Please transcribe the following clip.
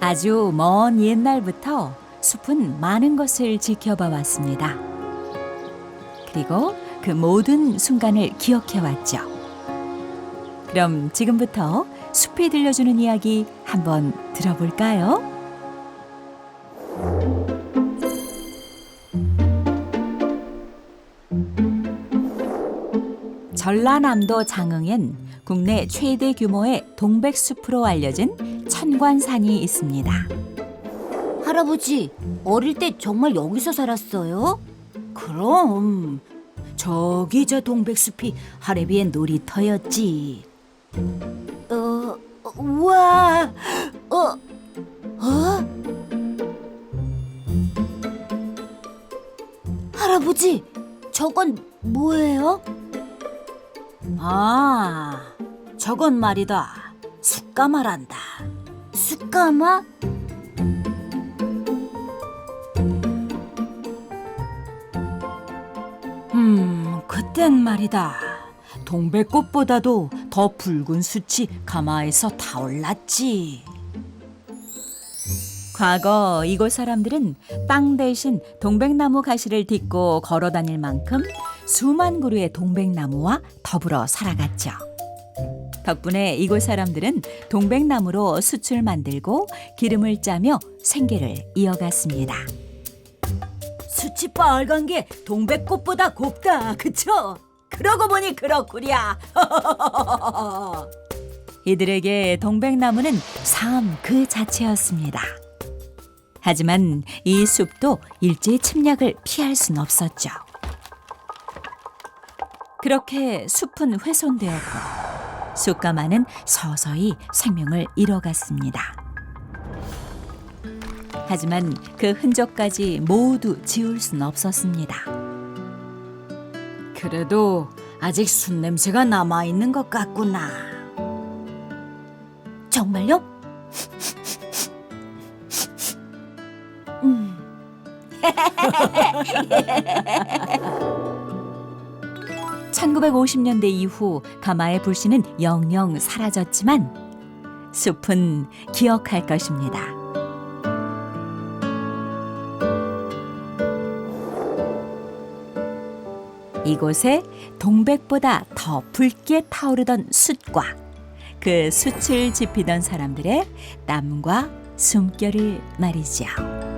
아주 먼 옛날부터 숲은 많은 것을 지켜봐 왔습니다. 그리고 그 모든 순간을 기억해 왔죠. 그럼 지금부터 숲이 들려주는 이야기 한번 들어볼까요? 전라남도 장흥엔 국내 최대 규모의 동백숲으로 알려진 천관산이 있습니다. 할아버지, 어릴 때 정말 여기서 살았어요? 그럼 저기 저 동백숲이 하레비의 놀이터였지. 어, 우와, 어, 어? 할아버지, 저건 뭐예요? 아, 저건 말이다. 숯가마란다. 숯가마? 음, 그땐 말이다. 동백꽃보다도 더 붉은 숯이 가마에서 타올랐지. 과거 이곳 사람들은 땅 대신 동백나무 가시를 딛고 걸어 다닐 만큼 수만 그루의 동백나무와 더불어 살아갔죠. 덕분에 이곳 사람들은 동백나무로 숯을 만들고 기름을 짜며 생계를 이어갔습니다. 숯이 빨간 게 동백꽃보다 곱다, 그쵸? 그러고 보니 그렇구랴. 이들에게 동백나무는 삶 그 자체였습니다. 하지만 이 숲도 일제의 침략을 피할 순 없었죠. 그렇게 숲은 훼손되었고 숲가마는 서서히 생명을 잃어갔습니다. 하지만 그 흔적까지 모두 지울 순 없었습니다. 그래도 아직 숯 냄새가 남아 있는 것 같구나. 정말요? 음. 1950년대 이후 가마의 불씨는 영영 사라졌지만 숲은 기억할 것입니다. 이곳에 동백보다 더 붉게 타오르던 숯과 그 숯을 지피던 사람들의 땀과 숨결을 말이죠.